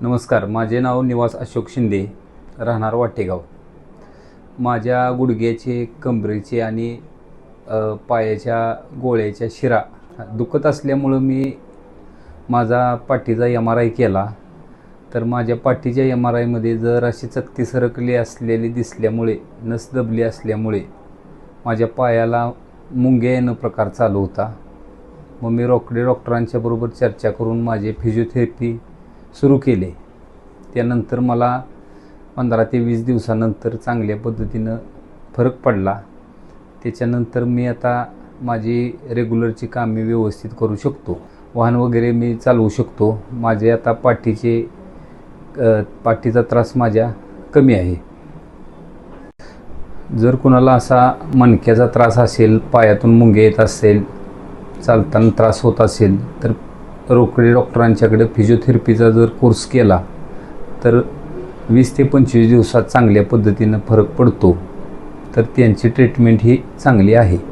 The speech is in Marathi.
नमस्कार माझे नाव निवास अशोक शिंदे राहणार वाटेगाव. माझ्या गुडघ्याचे कंबरेचे आणि पायाच्या गोळ्याच्या शिरा दुखत असल्यामुळं मी माझा पाठीचा एम आर आय केला. तर माझ्या पाठीच्या एम आर आयमध्ये जर अशी चकती सरकली असलेली दिसल्यामुळे नस दबली असल्यामुळे माझ्या पायाला मुंग्या येणं प्रकार चालू होता. मग मी रॉकडे डॉक्टरांच्या बरोबर चर्चा करून माझे फिजिओथेरपी सुरू केले. त्यानंतर मला पंधरा ते वीस दिवसानंतर चांगल्या पद्धतीनं फरक पडला. त्याच्यानंतर मी आता माझी रेग्युलरची कामे व्यवस्थित करू शकतो. वाहन वगैरे मी चालवू शकतो. माझे आता पाठीचे पाठीचा त्रास माझ्या कमी आहे. जर कुणाला असा मणक्याचा त्रास असेल पायातून मुंगे येत असेल चालताना त्रास होत असेल तर रोकडे डॉक्टरांच्याकडे फिजिओथेरपीचा जर कोर्स केला तर वीस ते पंचवीस दिवसात चांगल्या पद्धतीनं फरक पडतो. तर त्यांची ट्रीटमेंट ही चांगली आहे.